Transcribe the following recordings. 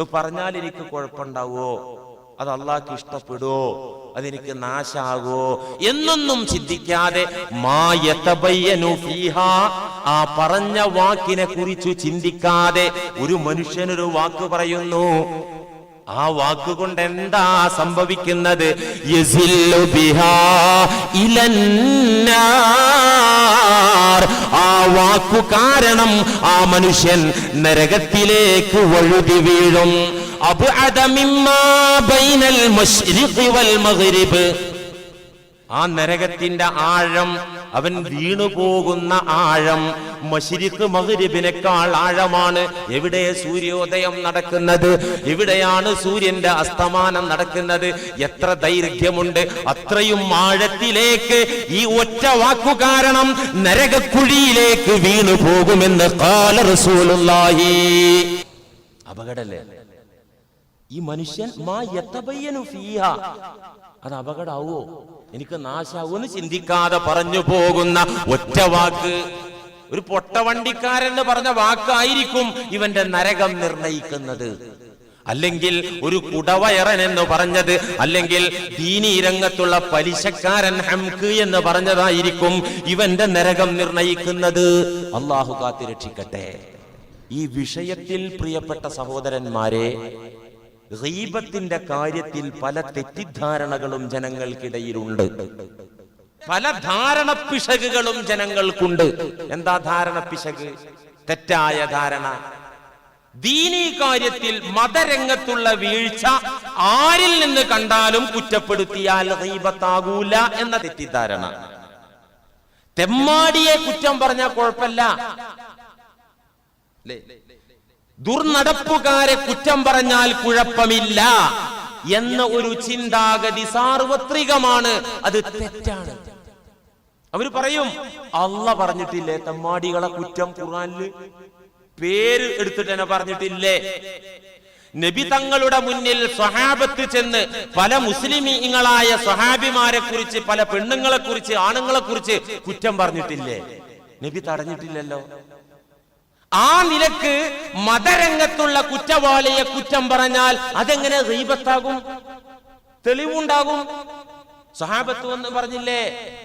അത് പറഞ്ഞാൽ എനിക്ക് കുഴപ്പമുണ്ടാവോ? അത് അള്ളാഹ്ക്ക് ഇഷ്ടപ്പെടുവോ? അതെനിക്ക് നാശാകോ എന്നൊന്നും ചിന്തിക്കാതെ ആ പറഞ്ഞ വാക്കിനെ കുറിച്ച് ചിന്തിക്കാതെ ഒരു മനുഷ്യനൊരു വാക്ക് പറയുന്നു ആ വാക്കുകൊണ്ട് എന്താ സംഭവിക്കുന്നത്. ആ വാക്കു കാരണം ആ മനുഷ്യൻ നരകത്തിലേക്ക് ഒഴുകി വീഴും. ആ നരകത്തിന്റെ ആഴം അവൻ വീണുപോകുന്ന ആഴം മഷിരിക്ക് മകരിബിനേക്കാൾ ആഴമാണ്. എവിടെ സൂര്യോദയം നടക്കുന്നത്? എവിടെയാണ് സൂര്യന്റെ അസ്തമാനം നടക്കുന്നത്? എത്ര ദൈർഘ്യമുണ്ട്. അത്രയും ആഴത്തിലേക്ക് ഈ ഒറ്റ വാക്കു കാരണം നരകക്കുഴിയിലേക്ക് വീണു പോകുമെന്ന് റസൂലുള്ളാഹി. അപകടല്ലേ? ഈ മനുഷ്യൻ മാ ഫീഹ. അത് അപകടാവോ? എനിക്ക് നാശാവൂന്ന് ചിന്തിക്കാതെ പറഞ്ഞു പോകുന്ന ഒറ്റ വാക്ക്. ഒരു പൊട്ടവണ്ടിക്കാരൻ എന്ന് പറഞ്ഞ വാക്കായിരിക്കും ഇവന്റെ നരകം നിർണയിക്കുന്നത്. അല്ലെങ്കിൽ ഒരു കുടവയറൻ എന്ന് പറഞ്ഞത് അല്ലെങ്കിൽ ദീനി രംഗത്തുള്ള പലിശക്കാരൻ ഹംക്ക് എന്ന് പറഞ്ഞതായിരിക്കും ഇവന്റെ നരകം നിർണയിക്കുന്നത്. അള്ളാഹു കാത്തിരക്ഷിക്കട്ടെ ഈ വിഷയത്തിൽ പ്രിയപ്പെട്ട സഹോദരന്മാരെ ഗീബത്തിന്റെ കാര്യത്തിൽ പല തെറ്റിദ്ധാരണകളും ജനങ്ങൾക്കിടയിലുണ്ട്. പല ധാരണ പിശകുകളും ജനങ്ങൾക്കുണ്ട്. എന്താ ധാരണ പിശക് തെറ്റായ ധാരണ. ദീനീ കാര്യത്തിൽ മതരംഗത്തുള്ള വീഴ്ച ആരിൽ നിന്ന് കണ്ടാലും കുറ്റപ്പെടുത്തിയാൽ റീബത്താകൂല എന്ന തെറ്റിദ്ധാരണ. തെമ്മാടിയെ കുറ്റം പറഞ്ഞാൽ കുഴപ്പമില്ല. ല്ലേ? ദുർനടപ്പുകാരെ കുറ്റം പറഞ്ഞാൽ കുഴപ്പമില്ല എന്ന ഒരു ചിന്താഗതി സാർവത്രികമാണ്. അത് തെറ്റാണ്. അവർ പറയും അല്ല പറഞ്ഞിട്ടില്ലേ തമ്മാടികളെ കുറ്റം ഖുർആനിൽ പേര് എടുത്തിട്ട് തന്നെ പറഞ്ഞിട്ടില്ലേ? നബി തങ്ങളുടെ മുന്നിൽ സ്വഹാബത്ത് ചെന്ന് പല മുസ്ലിമീങ്ങളായ സ്വഹാബിമാരെ കുറിച്ച് പല പെണ്ണുങ്ങളെ കുറിച്ച് ആണുങ്ങളെ കുറിച്ച് കുറ്റം പറഞ്ഞിട്ടില്ലേ? നബി തടഞ്ഞിട്ടില്ലല്ലോ. ആ നിലയ്ക്ക് മതരംഗത്തുള്ള കുറ്റവാളിയെ കുറ്റം പറഞ്ഞാൽ അതെങ്ങനെ റീബത്താകും തെളിവുണ്ടാകും. സഹാബത്ത് എന്ന് പറഞ്ഞില്ലേ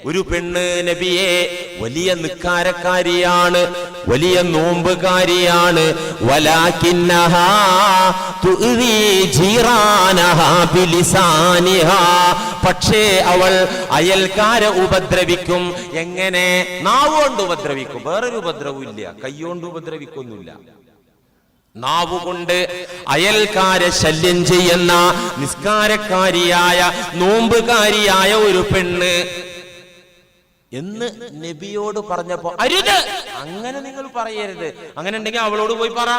ഒരു പെണ്ണ് നബിയെ വലിയ നിക്കാരക്കാരിയാണ് വലിയ നോമ്പുകാരിയാണ്. വലാകിന്നഹാ തുഇദി ജീറാനഹാ പക്ഷേ അവൾ അയൽക്കാരെ ഉപദ്രവിക്കും. എങ്ങനെ? നാവുകൊണ്ട് ഉപദ്രവിക്കും. വേറൊരു ഉപദ്രവവും ഇല്ല. കൈകൊണ്ട് ഉപദ്രവിക്കൊന്നുമില്ല. നാവുകൊണ്ട് അയൽക്കാരെ ശല്യം ചെയ്യുന്ന നിസ്കാരക്കാരിയായ നോമ്പുകാരിയായ ഒരു പെണ്ണ് എന്ന് നബിയോട് പറഞ്ഞപ്പോ അരുത്! അങ്ങനെ നിങ്ങൾ പറയരുത്. അങ്ങനെ ഉണ്ടെങ്കിൽ അവളോട് പോയി പറ.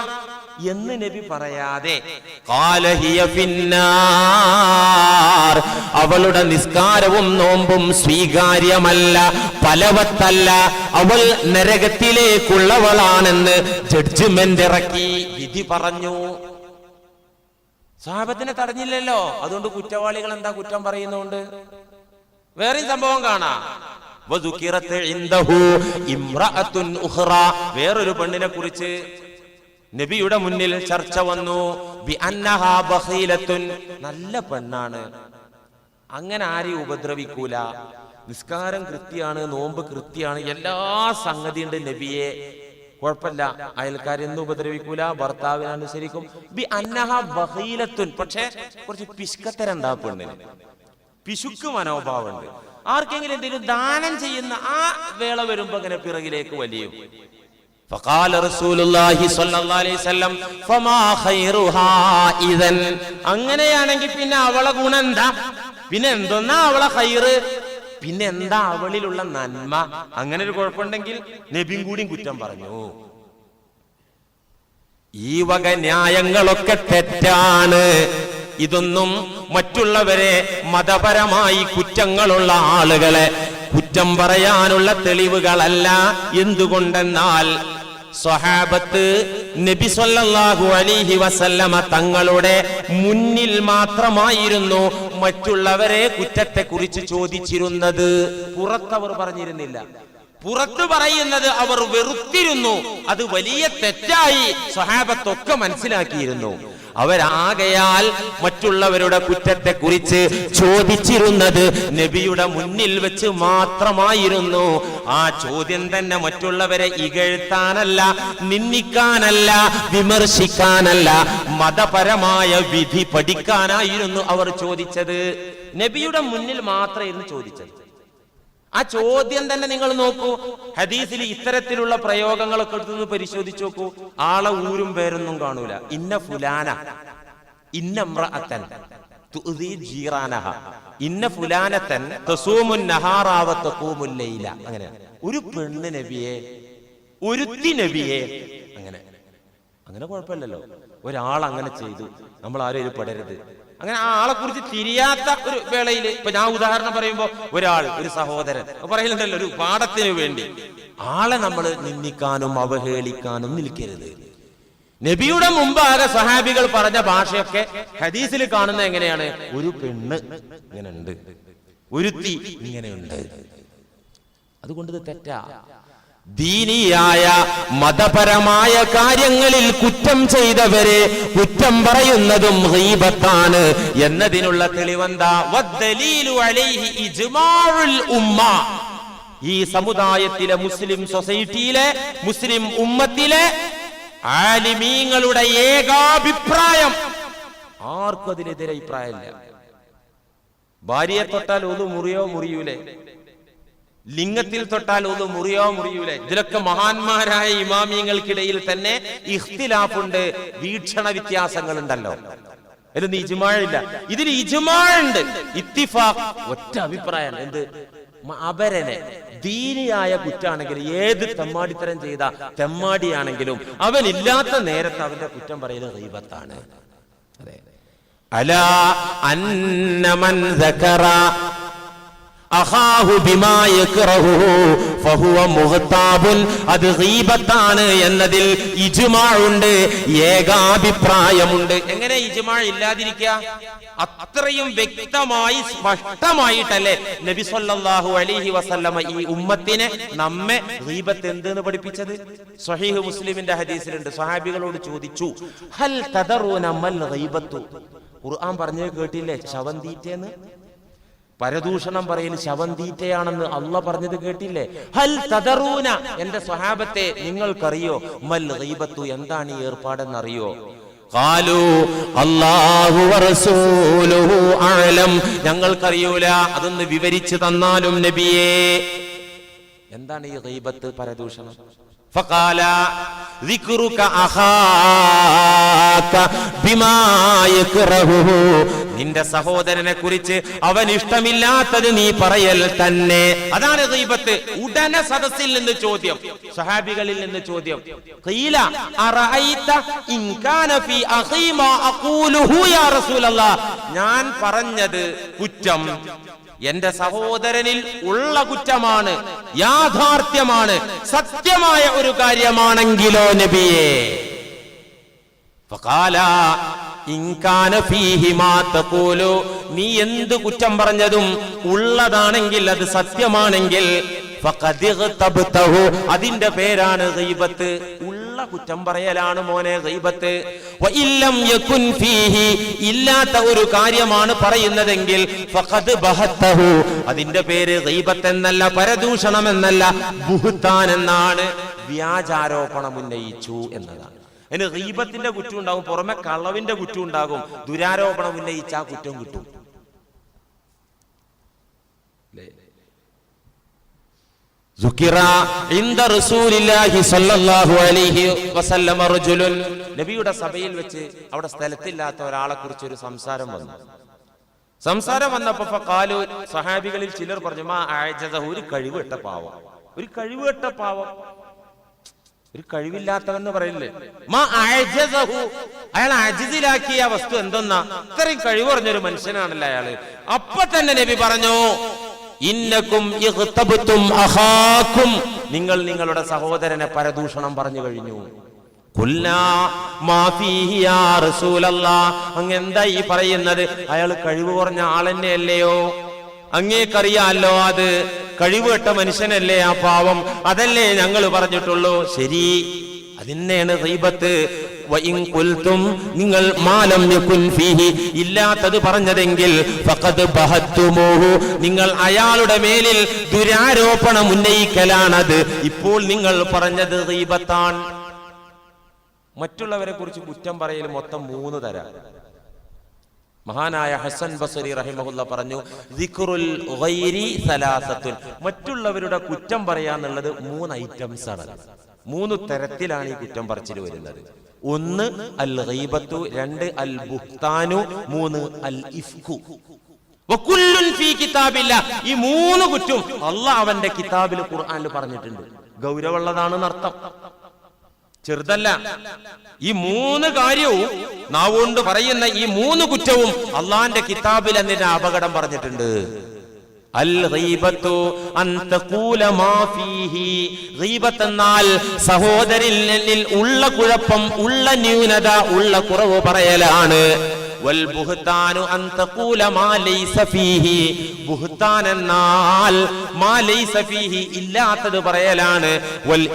എന്ന് നബി പറയാതെ അവളുടെ നിസ്കാരവും നോമ്പും സ്വീകാര്യമല്ല ഫലവത്തല്ല. അവൾ നരകത്തിലേക്കുള്ളവളാണെന്ന് ജഡ്ജ്മെന്റ് ഇറക്കി വിധി പറഞ്ഞു. സാഹബത്തിനെ തടഞ്ഞില്ലല്ലോ? അതുകൊണ്ട് കുറ്റവാളികൾ എന്താ കുറ്റം പറയുന്നുണ്ട്? വേറെയും സംഭവം കാണാം. വേറൊരു പെണ്ണിനെ കുറിച്ച് നബിയുടെ മുന്നിൽ ചർച്ച വന്നു. നല്ല പെണ്ണാണ്. അങ്ങനെ ആരെയും ഉപദ്രവിക്കൂല. നിസ്കാരം കൃത്യാണ് നോമ്പ് കൃത്യാണ്. എല്ലാ സംഗതി ഉണ്ട് നബിയെ. കുഴപ്പമില്ല. അയൽക്കാരെന്നും ഉപദ്രവിക്കൂല. ഭർത്താവിനെ അനുസരിക്കും. ബി പക്ഷേ കുറച്ച് പിശുക്കത്തരണ്ടാ പെണ്ണിന്. പിശുക്ക് മനോഭാവമുണ്ട്. ആർക്കെങ്കിലും എന്തെങ്കിലും ദാനം ചെയ്യുന്ന ആ വേള വരുമ്പോ അങ്ങനെ പിറകിലേക്ക് വലിയും. فقال رسول الله صلى الله عليه وسلم فما خيرها إذن അങ്ങനെയാണെങ്കിൽ പിന്നെ അവളെ ഗുണം എന്താ പിന്നെ എന്തൊന്നാ അവളെ ഹൈറ് പിന്നെ എന്താ അവളിലുള്ള നന്മ അങ്ങനെ ഒരു കുഴപ്പമുണ്ടെങ്കിൽ നബിയും കൂടിയും കുറ്റം പറഞ്ഞു ഈ വക ന്യായങ്ങളൊക്കെ തെറ്റാണ് ഇതൊന്നും മറ്റുള്ളവരെ മതപരമായി കുറ്റങ്ങളുള്ള ആളുകളെ കുറ്റം പറയാനുള്ള തെളിവുകളല്ല എന്തുകൊണ്ടെന്നാൽ സ്വഹാബത്ത് നബി സല്ലല്ലാഹു അലൈഹി വസല്ലമ തങ്ങളുടെ മുന്നിൽ മാത്രമായിരുന്നു മറ്റുള്ളവരെ കുറ്റത്തെ കുറിച്ച് ചോദിച്ചിരുന്നത്. പുറത്തവർ പറഞ്ഞിരുന്നില്ല. പുറത്തു പറയുന്നത് അവർ വെറുത്തിരുന്നു. അത് വലിയ തെറ്റായി സ്വഹാബത്തൊക്കെ മനസ്സിലാക്കിയിരുന്നു. അവരാകയാൽ മറ്റുള്ളവരുടെ കുറ്റത്തെ കുറിച്ച് ചോദിച്ചിരുന്നത് നബിയുടെ മുന്നിൽ വെച്ച് മാത്രമായിരുന്നു. ആ ചോദ്യം തന്നെ മറ്റുള്ളവരെ ഇകഴ്ത്താനല്ല നിന്ദിക്കാനല്ല വിമർശിക്കാനല്ല മതപരമായ വിധി പഠിക്കാനായിരുന്നു അവർ ചോദിച്ചത്. നബിയുടെ മുന്നിൽ മാത്രമായിരുന്നു ചോദിച്ചത്. ആ ചോദ്യം തന്നെ നിങ്ങൾ നോക്കൂ. ഹദീസിൽ ഇത്തരത്തിലുള്ള പ്രയോഗങ്ങളൊക്കെ എടുത്തുനിന്ന് പരിശോധിച്ചു നോക്കൂ. ആളെ ഊരും പേരൊന്നും കാണൂല. ഇന്ന ഫുലാന അത്തൻ ജീറാനഹ ഇന്ന ലൈല. അങ്ങനെ. ഒരു പെണ്ണ് നബിയെ ഒരുത്തി നബിയെ അങ്ങനെ. അങ്ങനെ കുഴപ്പമില്ലല്ലോ. ഒരാൾ അങ്ങനെ ചെയ്തു. നമ്മൾ ആരും ഇത് പെടരുത്. അങ്ങനെ ആ ആളെ കുറിച്ച് തിരിയാത്ത ഒരു വേളയിൽ ഇപ്പൊ ഞാൻ ഉദാഹരണം പറയുമ്പോ ഒരാൾ ഒരു സഹോദരൻ. പറയുന്നുണ്ടല്ലോ ഒരു പാഠത്തിന് വേണ്ടി. ആളെ നമ്മൾ നിന്ദിക്കാനും അവഹേളിക്കാനും നിൽക്കരുത്. നബിയുടെ മുമ്പാകെ സഹാബികൾ പറഞ്ഞ ഭാഷയൊക്കെ ഹദീസിൽ കാണുന്ന എങ്ങനെയാണ്? ഒരു പെണ്ണ് ഇങ്ങനെ ഉണ്ട് ഒരുത്തി ഇങ്ങനെയുണ്ട്. അതുകൊണ്ട് തെറ്റാ. ദീനിയായ മതപരമായ കാര്യങ്ങളിൽ കുറ്റം ചെയ്തവരെ കുറ്റം പറയുന്നതും ഗീബത്താണ്. എന്നതിനുള്ള തെളിവെന്താ? ഉമ്മ. ഈ സമുദായത്തിലെ മുസ്ലിം സൊസൈറ്റിയിലെ മുസ്ലിം ഉമ്മത്തിലെ ആലിമീങ്ങളുടെ ഏകാഭിപ്രായം ആർക്കും അതിനെതിരെ അഭിപ്രായമില്ല. ഭാര്യയെ തൊട്ടാൽ ഒന്ന് മുറിയോ മുറിയൂലേ? ലിംഗത്തിൽ തൊട്ടാൽ ഒന്ന് മുറിയോ മുറിയൂലെ? ഇതിലൊക്കെ മഹാന്മാരായ ഇമാമിയങ്ങൾക്കിടയിൽ തന്നെ ഇഖ്തിലാഫുണ്ട് വീക്ഷണ വ്യത്യാസങ്ങൾ ഉണ്ടല്ലോ ഇതിലൊന്നും ഇജുമാഴില്ല ഇതിൽ ഇജുമാഴുണ്ട് ഇത്തിഫാഖ് ഒറ്റ അഭിപ്രായം. എന്ത്? അവരനെ ദീനിയായ കുറ്റാണെങ്കിൽ ഏത് തെമ്മാടിത്തരം ചെയ്ത തെമ്മാടിയാണെങ്കിലും അവൻ ഇല്ലാത്ത നേരത്ത് അവന്റെ കുറ്റം പറയുന്നത് ദൈവത്താണ് അതെ. അലാ അന്നമൻ അത് ഹീബത്താണ് എന്നതിൽ ഇജ്മാ ഉണ്ട് ഏകാഭിപ്രായമുണ്ട്. എങ്ങനെ ഇജ്മാ ഇല്ലാതിരിക്കുക? അത്രയും വ്യക്തമായി സ്പഷ്ടമായിട്ടല്ലേ നബി സല്ലല്ലാഹു അലൈഹി വസല്ലമ ഈ ഉമ്മത്തിനെ നമ്മെ ഗീബത്ത് എന്തെന്ന് പഠിപ്പിച്ചത്? സ്വഹീഹ് മുസ്ലിമിന്റെ ഹദീസിലുണ്ട്. സഹാബികളോട് ചോദിച്ചു ഹൽ തദറൂന മൽ ഖുർആൻ പറഞ്ഞു കേട്ടില്ലേ? ശവം തീറ്റേന്ന്? പരദൂഷണം പറയൽ ശവം തീറ്റയാണെന്ന് അല്ല പറഞ്ഞത് കേട്ടില്ലേ? ഹൽ തദറൂന. എന്റെ സ്വഹാബത്തെ നിങ്ങൾക്കറിയോ? മൽ റീബത്തു എന്താണ് ഈ ഏർപ്പാടെന്നറിയോ? ഞങ്ങൾക്കറിയൂല അതൊന്ന് വിവരിച്ചു തന്നാലും നബിയേ. എന്താണ് ഈ റീബത്ത് പരദൂഷണം? ഫഖാല ذكرك أخاك بما يكرهه നിന്റെ സഹോദരനെ കുറിച്ച് അവൻ ഇഷ്ടമില്ലാത്തത് നീ പറയൽ തന്നെ അതാണ് ഗീബത്ത് ഉടനെ സദസ്സിൽ നിന്ന് ചോദ്യം സഹാബികളിൽ നിന്ന് ചോദ്യം ഖീല അറഅയ്ത ഇൻ കാന ഫീ അഖീ മാ അഖൂലുഹു യാ റസൂലല്ലാഹ് ഞാൻ പറഞ്ഞത് കുറ്റം എന്റെ സഹോദരനിൽ ഉള്ള കുറ്റമാണ് യാഥാർത്ഥ്യമാണ് സത്യമായ ഒരു കാര്യമാണെങ്കിലോ നബിയെ. നീ എന്ത് കുറ്റം പറഞ്ഞതും ഉള്ളതാണെങ്കിൽ അത് സത്യമാണെങ്കിൽ അതിന്റെ പേരാണ് ഗീബത്ത്. ഉള്ള കുറ്റം പറയലാണ് മോനെ ഫീഹി ഇല്ലാത്ത ഒരു കാര്യമാണ് പറയുന്നതെങ്കിൽ അതിന്റെ പേര് ഗൈബത്ത് എന്നല്ല പരദൂഷണം എന്നല്ല ബുഹുത്താൻ എന്നാണ് വ്യാജാരോപണം ഉന്നയിച്ചു എന്നതാണ്. അതിന് ഗൈബത്തിന്റെ കുറ്റം ഉണ്ടാകും പുറമെ കളവിന്റെ കുറ്റം ഉണ്ടാകും ദുരാരോപണം ഉന്നയിച്ച ആ കുറ്റം കിട്ടും. നബിയുടെ സഭയിൽ വെച്ച് അവിടെ സ്ഥലത്തില്ലാത്ത ഒരാളെ കുറിച്ച് ഒരു സംസാരം വന്നു. സംസാരം വന്നപ്പോ കാലു സഹാബികളിൽ ചിലർ പറഞ്ഞു മാ ആജസഹു ഒരു കഴിവെട്ട പാവം. ഒരു കഴിവെട്ട പാവം. ഒരു കഴിവില്ലാത്തവെന്ന് പറയില്ലേ? മാ അഅജസഹു. അയാൾ അജിതിലാക്കിയ വസ്തു എന്തെന്നാ? ഇത്രയും കഴിവ് പറഞ്ഞൊരു മനുഷ്യനാണല്ലോ അയാൾ. അപ്പൊ തന്നെ നബി പറഞ്ഞു ഇന്നക്കും അഖാക്കും. നിങ്ങൾ നിങ്ങളുടെ സഹോദരനെ പരദൂഷണം പറഞ്ഞു കഴിഞ്ഞു. അങ്ങെന്താ ഈ പറയുന്നത്? അയാൾ കഴിവ് കുറഞ്ഞ ആളെന്നെ അല്ലയോ അങ്ങേക്കറിയാലോ അത്? കഴിവുകെട്ട മനുഷ്യനല്ലേ ആ പാവം? അതല്ലേ ഞങ്ങൾ പറഞ്ഞിട്ടുള്ളൂ. ശരി. അതിന്നെയാണ് ഖുൽതും നിങ്ങൾ മാലം ഫീഹി ഇല്ലാത്തത് പറഞ്ഞതെങ്കിൽ നിങ്ങൾ അയാളുടെ മേലിൽ ദുരാരോപണം ഉന്നയിക്കലാണത്. ഇപ്പോൾ നിങ്ങൾ പറഞ്ഞത് ദൈവത്താൻ മറ്റുള്ളവരെ കുറിച്ച് കുറ്റം പറയൽ മൊത്തം മൂന്ന് തരാം. മഹാനായ ഹസൻ ബസരി റഹിമഹുല്ല പറഞ്ഞു ദിക്റുൽ മറ്റുള്ളവരുടെ കുറ്റം പറയാന്നുള്ളത് മൂന്ന് ഐറ്റംസ് ആണ് മൂന്ന് തരത്തിലാണ് ഈ കുറ്റം പറച്ചിൽ വരുന്നത്. ഒന്ന് അൽ ഗൈബത്തു രണ്ട് അൽ ബുഹ്താനു മൂന്ന് അൽ ഇഫ്കു ഈ മൂന്ന് കുറ്റും അള്ളാഹ് അവന്റെ കിതാബിൽ ഖുർആനിൽ പറഞ്ഞിട്ടുണ്ട്. ഗൗരവമുള്ളതാണെന്ന് അർത്ഥം. ചെറുതല്ല. ഈ മൂന്ന് കാര്യവും നാവുകൊണ്ട് പറയുന്ന ഈ മൂന്ന് കുറ്റവും അള്ളാന്റെ കിതാബിൽ എന്നതിന് അപകടം പറഞ്ഞിട്ടുണ്ട്? എന്നാൽ സഹോദരിൽ ഉള്ള കുഴപ്പം ഉള്ള ന്യൂനത ഉള്ള കുറവ് പറയലാണ്. ഇല്ലാത്തത് പറയലാണ്. വൽ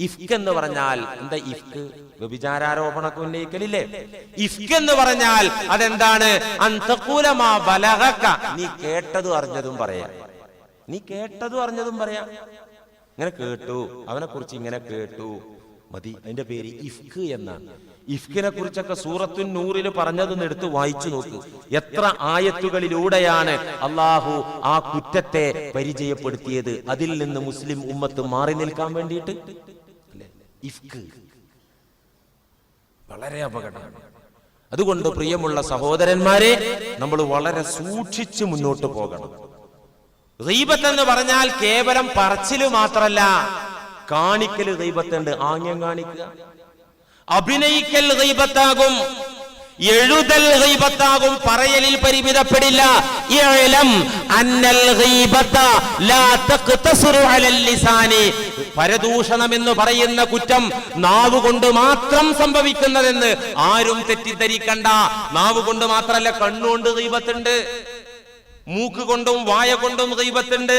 ഇഫ്ക് എന്ന് പറഞ്ഞാൽ എന്താ ഇഫ്ക് വ്യഭിചാരോപണമൊക്കെ ഉന്നയിക്കലില്ലേ ഇഫ്ക് എന്ന് പറഞ്ഞാൽ അതെന്താണ്? അന്തകൂലമാ ബലഹക്ക നീ കേട്ടതും അറിഞ്ഞതും പറയാ. നീ കേട്ടതും അറിഞ്ഞതും പറയാ. ഇങ്ങനെ കേട്ടു. അവനെ കുറിച്ച് ഇങ്ങനെ കേട്ടു. മതി. അതിന്റെ പേര് ഇഫ്ക് എന്നാണ്. ഇഫ്കിനെ കുറിച്ചൊക്കെ സൂറത്തു നൂറിൽ പറഞ്ഞതെന്ന് എടുത്ത് വായിച്ചു നോക്ക്. എത്ര ആയത്തുകളിലൂടെയാണ് അള്ളാഹു ആ കുറ്റത്തെ പരിചയപ്പെടുത്തിയത്? അതിൽ നിന്ന് മുസ്ലിം ഉമ്മത്ത് മാറി നിൽക്കാൻ വേണ്ടിയിട്ട്? ഇഫ്ക്. വളരെ അപകടമാണ് അതുകൊണ്ട് പ്രിയമുള്ള സഹോദരന്മാരെ നമ്മൾ വളരെ സൂക്ഷിച്ച് മുന്നോട്ട് പോകണം. റീബത്ത് എന്ന് പറഞ്ഞാൽ കേവലം പറച്ചിൽ മാത്രല്ല കാണിക്കൽ റീബത്തുണ്ട് ആംഗ്യം കാണിക്കുക. അഭിനയിക്കൽ റീബത്താകും എഴുതൽ ഹൈബത്താകും പറയലിൽ പരിമിതപ്പെടില്ല. ഇഅലം അന്നൽ ലാ അലൽ ലിസാനി. പരദൂഷണം എന്ന് പറയുന്ന കുറ്റം നാവുകൊണ്ട് മാത്രം സംഭവിക്കുന്നതെന്ന് ആരും തെറ്റിദ്ധരിക്കണ്ട. നാവുകൊണ്ട് മാത്രമല്ല കണ്ണുകൊണ്ട് ഹൈബത്തുണ്ട് മൂക്ക് കൊണ്ടും വായ കൊണ്ടും ഹൈബത്തുണ്ട്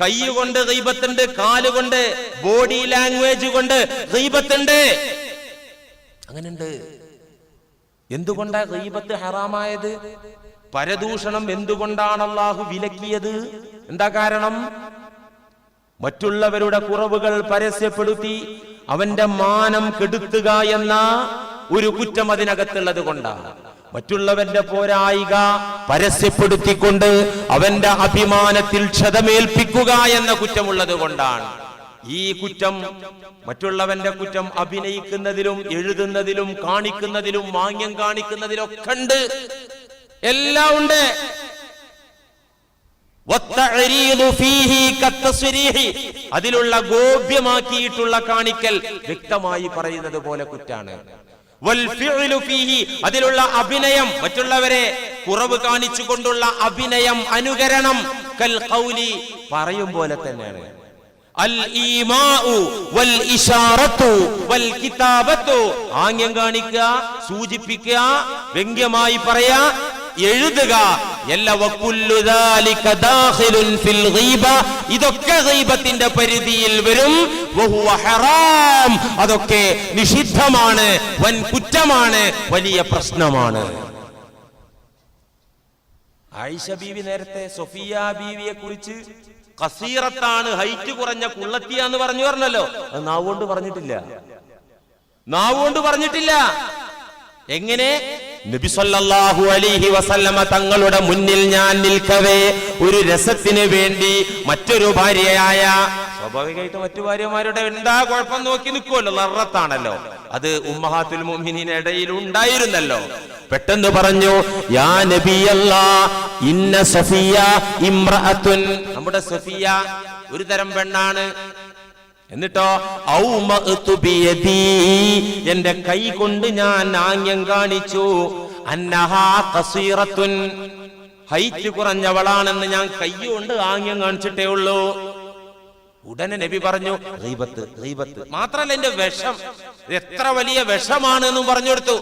കൈ കൊണ്ട് ഗീബത്തുണ്ട് കാലുകൊണ്ട് ബോഡി ലാംഗ്വേജ് കൊണ്ട് ഗീബത്തുണ്ട്. അങ്ങനെയുണ്ട്. എന്തുകൊണ്ടാ ഗീബത്ത് ഹറാമായത്? പരദൂഷണം എന്തുകൊണ്ടാണ് അള്ളാഹു വിലക്കിയത്? എന്താ കാരണം? മറ്റുള്ളവരുടെ കുറവുകൾ പരസ്യപ്പെടുത്തി അവന്റെ മാനം കെടുത്തുക എന്ന ഒരു കുറ്റം അതിനകത്തുള്ളത് കൊണ്ടാണ്. മറ്റുള്ളവന്റെ പോരായിക പരസ്യപ്പെടുത്തിക്കൊണ്ട് അവന്റെ അഭിമാനത്തിൽ ക്ഷതമേൽപ്പിക്കുക എന്ന കുറ്റമുള്ളത് കൊണ്ടാണ്. ഈ കുറ്റം മറ്റുള്ളവന്റെ കുറ്റം അഭിനയിക്കുന്നതിലും എഴുതുന്നതിലും കാണിക്കുന്നതിലും മാന്യം കാണിക്കുന്നതിലും ഒക്കെ ഉണ്ട്. എല്ലാം ഉണ്ട്. അതിലുള്ള ഗോപ്യമാക്കിയിട്ടുള്ള കാണിക്കൽ വ്യക്തമായി പറയുന്നത് പോലെ കുറ്റാണ്. അതിലുള്ള അഭിനയം മറ്റുള്ളവരെ കുറവ് കാണിച്ചുകൊണ്ടുള്ള അഭിനയം അനുകരണം. കൽ പറയും പോലെ തന്നെയാണ്. ആംഗ്യം കാണിക്കുക സൂചിപ്പിക്കുക വ്യംഗ്യമായി പറയാ എഴുതുക. ഇതൊക്കെ ഗൈബത്തിന്റെ പരിധിയിൽ വരും. അതൊക്കെ നിഷിദ്ധമാണ് വൻ കുറ്റമാണ് വലിയ പ്രശ്നമാണ്. ആയിഷ ബീവി നേരത്തെ സൊഫിയ ബീവിയെ കുറിച്ച് കസീറത്താണ് ഹൈറ്റ് കുറഞ്ഞ കുള്ളത്തിയ എന്ന് പറഞ്ഞു പറഞ്ഞല്ലോ. അത് നാവുകൊണ്ട് പറഞ്ഞിട്ടില്ല. നാവുകൊണ്ട് പറഞ്ഞിട്ടില്ല. എങ്ങനെ? നബി അലൈഹി വസല്ലമ തങ്ങളുടെ മുന്നിൽ ഞാൻ നിൽക്കവേ. ഒരു രസത്തിന് വേണ്ടി മറ്റൊരു ഭാര്യയായ സ്വാഭാവികമായിട്ട് മറ്റു ഭാര്യമാരുടെ എന്താ കുഴപ്പം നോക്കി നിൽക്കുമല്ലോ ലറത്താണല്ലോ അത് ഉമ്മഹാത്തുൽ മുഅ്മിനീൻ ഇടയിൽ ഉണ്ടായിരുന്നല്ലോ. പെട്ടെന്ന് പറഞ്ഞു യാ ഇന്ന സഫിയ ഇമ്രഅത്തുൻ നമ്മുടെ സഫിയ ഒരു തരം പെണ്ണാണ്. എന്നിട്ടോ എന്റെ കൈ കൊണ്ട് ഞാൻ ആംഗ്യം കാണിച്ചു. അന്നഹാ ഹൈറ്റ് കുറഞ്ഞവളാണെന്ന് ഞാൻ കൈ കൊണ്ട് ആംഗ്യം കാണിച്ചിട്ടേ ഉള്ളൂ. ഉടനെ നബി പറഞ്ഞു റീബത്ത് റീബത്ത് മാത്രല്ല എന്റെ വിഷം. എത്ര വലിയ വിഷമാണ് എന്നും പറഞ്ഞു കൊടുത്തു.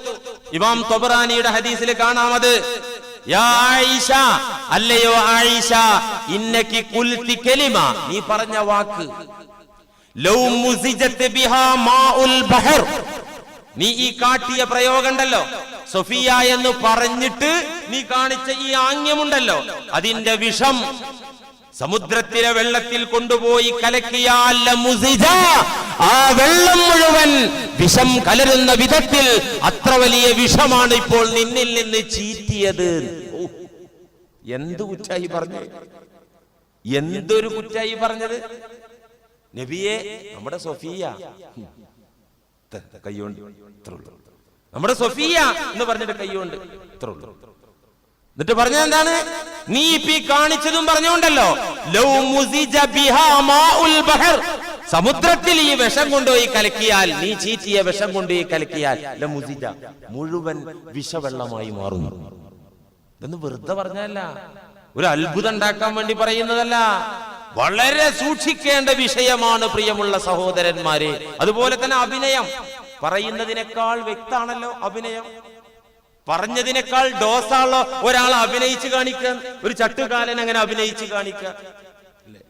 ഇമാം തൊബറാനിയുടെ ഹദീസിൽ യാ ആയിഷ അല്ലയോ ആയിഷ ഇന്നക്കി കുൽത്തി കലിമ. നീ പറഞ്ഞ വാക്ക്. ലൗ ബിഹാ മാഉൽ ബഹർ. നീ ഈ കാട്ടിയ പ്രയോഗം ഉണ്ടല്ലോ. സൊഫിയ എന്ന് പറഞ്ഞിട്ട് നീ കാണിച്ച ഈ ആംഗ്യമുണ്ടല്ലോ. അതിന്റെ വിഷം. സമുദ്രത്തിലെ വെള്ളത്തിൽ കൊണ്ടുപോയി കലക്കിയാൽ. ആ വെള്ളം മുഴുവൻ വിഷം കലരുന്ന വിധത്തിൽ അത്ര വലിയ വിഷമാണ് ഇപ്പോൾ നിന്നിൽ നിന്ന് ചീറ്റിയത്. എന്തു കുറ്റായി പറഞ്ഞു? എന്തൊരു കുറ്റായി പറഞ്ഞത്? നബിയെ നമ്മുടെ സൊഫിയ. കൈകൊണ്ട്. നമ്മുടെ സൊഫിയ എന്ന് പറഞ്ഞിട്ട് കൈകൊണ്ട് ഇത്ര ഉള്ളൂ. എന്നിട്ട് പറഞ്ഞത് എന്താണ്? നീ ഇപ്പി കാണിച്ചതും പറഞ്ഞുകൊണ്ടല്ലോ. സമുദ്രത്തിൽ ഈ വിഷം കൊണ്ടുപോയി കലക്കിയാൽ നീ ചീറ്റിയ വിഷം കൊണ്ടുപോയി കലക്കിയാൽ ലമുസിജ മുഴുവൻ വിഷവെള്ളമായി മാറുന്നു ഇതൊന്നും വെറുതെ പറഞ്ഞല്ല ഒരു അത്ഭുതം ഉണ്ടാക്കാൻ വേണ്ടി പറയുന്നതല്ല. വളരെ സൂക്ഷിക്കേണ്ട വിഷയമാണ് പ്രിയമുള്ള സഹോദരന്മാരെ. അതുപോലെ തന്നെ അഭിനയം. പറയുന്നതിനേക്കാൾ വ്യക്താണല്ലോ അഭിനയം. പറഞ്ഞതിനേക്കാൾ ഡോസാണല്ലോ ഒരാൾ അഭിനയിച്ച് കാണിക്കാൻ ഒരു ചട്ടുകാലൻ അങ്ങനെ അഭിനയിച്ച് കാണിക്കുക. അല്ലേ?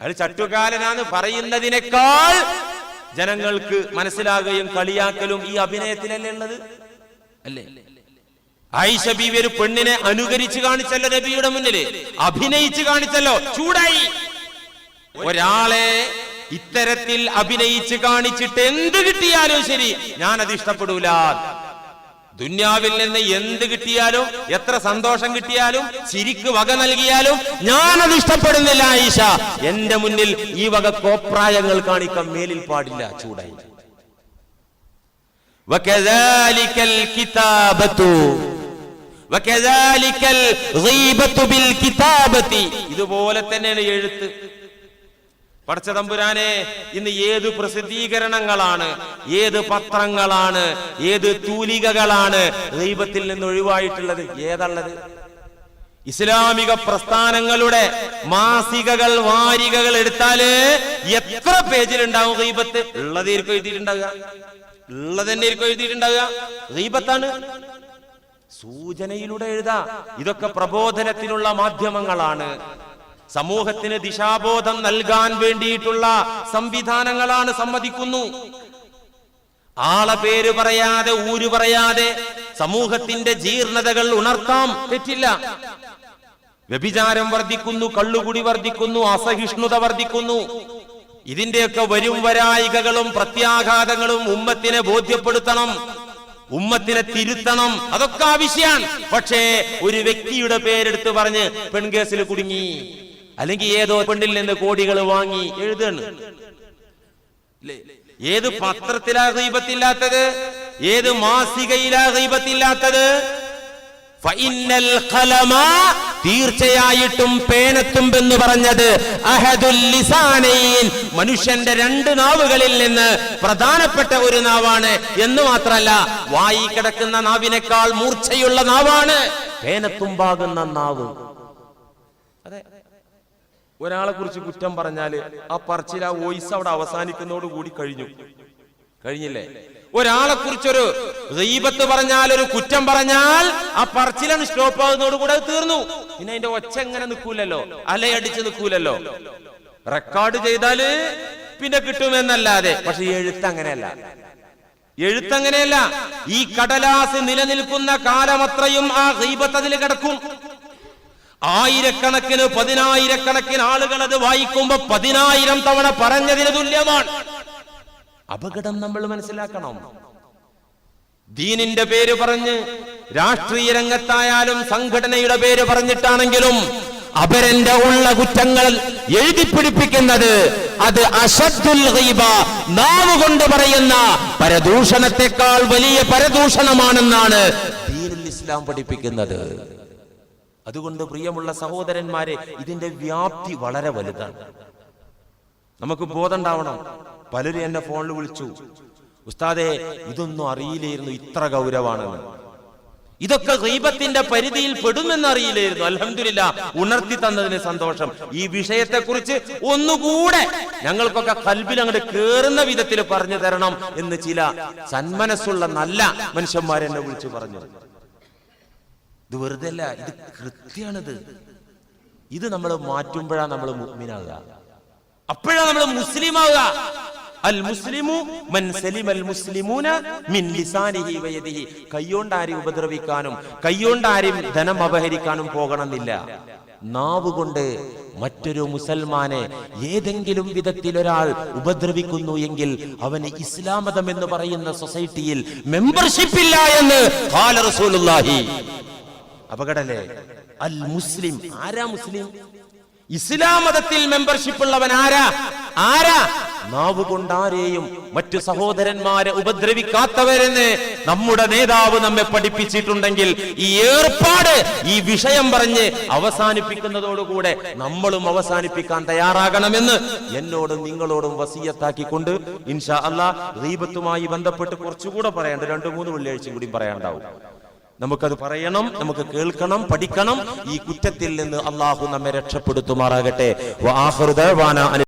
അയാൾ ചട്ടുകാലനാന്ന് പറയുന്നതിനേക്കാൾ ജനങ്ങൾക്ക് മനസ്സിലാകുകയും കളിയാക്കലും ഈ അഭിനയത്തിലല്ലേ ഉള്ളത്? അല്ലേ? ആയിഷ ബീവി ഒരു പെണ്ണിനെ അനുകരിച്ച് കാണിച്ചല്ലോ നബിയുടെ മുന്നിൽ. അഭിനയിച്ച് കാണിച്ചല്ലോ. ചൂടായി. ഒരാളെ ഇത്തരത്തിൽ അഭിനയിച്ച് കാണിച്ചിട്ട് എന്ത് കിട്ടിയാലും ശരി ഞാൻ അത് ഇഷ്ടപ്പെടൂല. ദുന്യാവിൽ നിന്ന് എന്ത് കിട്ടിയാലും എത്ര സന്തോഷം കിട്ടിയാലും ചിരിക്ക് വക നൽകിയാലും ഞാനത് ഇഷ്ടപ്പെടുന്നില്ല ആയിഷ എന്റെ മുന്നിൽ ഈ വക കോപ്രായങ്ങൾ കാണിക്കാൻ മേലിൽ പാടില്ല ചൂടായി. ഇതുപോലെ തന്നെയാണ് എഴുത്ത്. പടച്ച തമ്പുരാനെ ഇന്ന് ഏത് പ്രസിദ്ധീകരണങ്ങളാണ് ഏത് പത്രങ്ങളാണ് ഏത് തൂലികകളാണ് ദൈവത്തിൽ നിന്ന് ഒഴിവായിട്ടുള്ളത്? ഏതുള്ളത്? ഇസ്ലാമിക പ്രസ്ഥാനങ്ങളുടെ മാസികകൾ വാരികകൾ എടുത്താൽ എത്ര പേജിലുണ്ടാവും ദൈവത്ത്? ഉള്ളതായിരിക്കും എഴുതിയിട്ടുണ്ടാവുക. ഉള്ളത് തന്നെ ആയിരിക്കും എഴുതിയിട്ടുണ്ടാവുക. ഗീബത്താണ് സൂചനയിലൂടെ എഴുതാ. ഇതൊക്കെ പ്രബോധനത്തിനുള്ള മാധ്യമങ്ങളാണ്. സമൂഹത്തിന് ദിശാബോധം നൽകാൻ വേണ്ടിയിട്ടുള്ള സംവിധാനങ്ങളാണ് സമ്മതിക്കുന്നു. ആളെ പേര് പറയാതെ ഊര് പറയാതെ സമൂഹത്തിന്റെ ജീർണതകൾ ഉണർത്താം. തെറ്റില്ല. വ്യഭിചാരം വർദ്ധിക്കുന്നു കള്ളുകുടി വർദ്ധിക്കുന്നു അസഹിഷ്ണുത വർദ്ധിക്കുന്നു. ഇതിന്റെയൊക്കെ വരും വരായികകളും പ്രത്യാഘാതങ്ങളും ഉമ്മത്തിനെ ബോധ്യപ്പെടുത്തണം ഉമ്മത്തിനെ തിരുത്തണം. അതൊക്കെ ആവശ്യമാണ് പക്ഷേ ഒരു വ്യക്തിയുടെ പേരെടുത്ത് പറഞ്ഞ് പെൺകേസിൽ കുടുങ്ങി. അല്ലെങ്കിൽ ഏതോ പെണ്ണിൽ നിന്ന് കോടികൾ വാങ്ങി എഴുതാണ്? ഏത് പത്രത്തിലാ ഹൈബത്തില്ലാത്തത് ഏത് മാസികയിലാ ഹൈബത്തില്ലാത്തത് തീർച്ചയായിട്ടും പേനത്തുമ്പെന്ന് പറഞ്ഞത് മനുഷ്യന്റെ രണ്ട് നാവുകളിൽ നിന്ന് പ്രധാനപ്പെട്ട ഒരു നാവാണ്. എന്ന് മാത്രല്ല വായി കിടക്കുന്ന നാവിനേക്കാൾ മൂർച്ചയുള്ള നാവാണ്. പേനത്തുമ്പാകുന്ന നാവ്. അതെ. ഒരാളെ കുറിച്ച് കുറ്റം പറഞ്ഞാൽ ആ പറച്ചിൽ ആ വോയിസ് അവിടെ അവസാനിക്കുന്നതോട് കൂടി കഴിഞ്ഞു. കഴിഞ്ഞില്ലേ? ഒരാളെ കുറിച്ചൊരു ദൈപത്ത് പറഞ്ഞാൽ ഒരു കുറ്റം പറഞ്ഞാൽ ആ പറച്ചിലാണ് സ്റ്റോപ്പ് ആകുന്നതോട് കൂടെ തീർന്നു. പിന്നെ അതിന്റെ ഒച്ച എങ്ങനെ നിൽക്കൂലല്ലോ? അലയടിച്ച് നിൽക്കൂലല്ലോ? റെക്കോർഡ് ചെയ്താൽ പിന്നെ കിട്ടുമെന്നല്ലാതെ. പക്ഷെ എഴുത്ത് അങ്ങനെയല്ല. എഴുത്തങ്ങനെയല്ല ഈ കടലാസ് നിലനിൽക്കുന്ന കാലമത്രയും ആ ദൈപത്ത് അതിൽ കിടക്കും. ആയിരക്കണക്കിന് പതിനായിരക്കണക്കിന് ആളുകൾ അത് വായിക്കുമ്പോ പതിനായിരം തവണ പറഞ്ഞതിന് തുല്യമാണ്. അപകടം നമ്മൾ മനസ്സിലാക്കണം. ദീനിന്റെ പേര് പറഞ്ഞ് രാഷ്ട്രീയ രംഗത്തായാലും സംഘടനയുടെ പേര് പറഞ്ഞിട്ടാണെങ്കിലും അപരന്റെ ഉള്ള കുറ്റങ്ങൾ എഴുതി പിടിപ്പിക്കുന്നത് അത് അശദ്ദുൽ നാവ് കൊണ്ട് പറയുന്ന പരദൂഷണത്തെക്കാൾ വലിയ പരദൂഷണമാണെന്നാണ് ദീനുൽ ഇസ്ലാം പഠിപ്പിക്കുന്നത്. അതുകൊണ്ട് പ്രിയമുള്ള സഹോദരന്മാരെ ഇതിന്റെ വ്യാപ്തി വളരെ വലുതാണ്. നമുക്ക് ബോധമുണ്ടാവണം. പലരും എന്നെ ഫോണിൽ വിളിച്ചു. ഉസ്താദെ ഇതൊന്നും അറിയില്ലായിരുന്നു ഇത്ര ഗൗരവാണെന്ന്. ഇതൊക്കെ ദൈവത്തിന്റെ പരിധിയിൽ പെടുമെന്ന് അറിയില്ലായിരുന്നു. അലഹമില്ല ഉണർത്തി തന്നതിന് സന്തോഷം. ഈ വിഷയത്തെ കുറിച്ച് ഒന്നുകൂടെ ഞങ്ങൾക്കൊക്കെ കൽബിൽ അങ്ങോട്ട് കേറുന്ന വിധത്തിൽ പറഞ്ഞു തരണം എന്ന് ചില സന്മനസ്സുള്ള നല്ല മനുഷ്യന്മാരെന്നെ വിളിച്ചു പറഞ്ഞു. ഇത് വെറുതെ അല്ല ഇത് കൃത്യാണിത് ഇത് നമ്മൾ മാറ്റുമ്പോഴാണ് നമ്മൾ മുഗ്മിനാകുക അപ്പോഴാണ് നമ്മൾ മുസ്ലിം ആവുക അൽ മുസ്ലിമു മൻ സലിം അൽ മുസ്ലിമൂന മിൻ ലിസാനിഹി വയദിഹി കൈകൊണ്ട് ആരെയും ഉപദ്രവിക്കാനും കൈകൊണ്ട് ആരെയും ധനം അപഹരിക്കാനും പോകണമെന്നില്ല. നാവുകൊണ്ട് മറ്റൊരു മുസൽമാനെ ഏതെങ്കിലും വിധത്തിൽ ഒരാൾ ഉപദ്രവിക്കുന്നു എങ്കിൽ അവന് ഇസ്ലാമതം എന്ന് പറയുന്ന സൊസൈറ്റിയിൽ മെമ്പർഷിപ്പ് ഇല്ല എന്ന് അപകടല്ലേ? അൽ മുസ്ലിം. ആരാ മുസ്ലിം? ഇസ്ലാം മതത്തിൽ മെമ്പർഷിപ്പ് ഉള്ളവൻ ആരാ? ആരാ? നാവ് കൊണ്ടാരെയും മറ്റു സഹോദരന്മാരെ ഉപദ്രവിക്കാത്തവരെന്ന് നമ്മുടെ നേതാവ് നമ്മെ പഠിപ്പിച്ചിട്ടുണ്ടെങ്കിൽ ഈ ഏർപ്പാട് ഈ വിഷയം പറഞ്ഞ് അവസാനിപ്പിക്കുന്നതോടുകൂടെ നമ്മളും അവസാനിപ്പിക്കാൻ തയ്യാറാകണമെന്ന് എന്നോടും നിങ്ങളോടും വസീയത്താക്കിക്കൊണ്ട് ഇൻഷാ അല്ലാ റീബത്തുമായി ബന്ധപ്പെട്ട് കുറച്ചുകൂടെ പറയാണ്ട് രണ്ടു മൂന്ന് വെള്ളിയാഴ്ച കൂടി പറയാണ്ടാവും നമുക്കത് പറയണം നമുക്ക് കേൾക്കണം പഠിക്കണം. ഈ കുറ്റത്തിൽ നിന്ന് അള്ളാഹു നമ്മെ രക്ഷപ്പെടുത്തുമാറാകട്ടെ.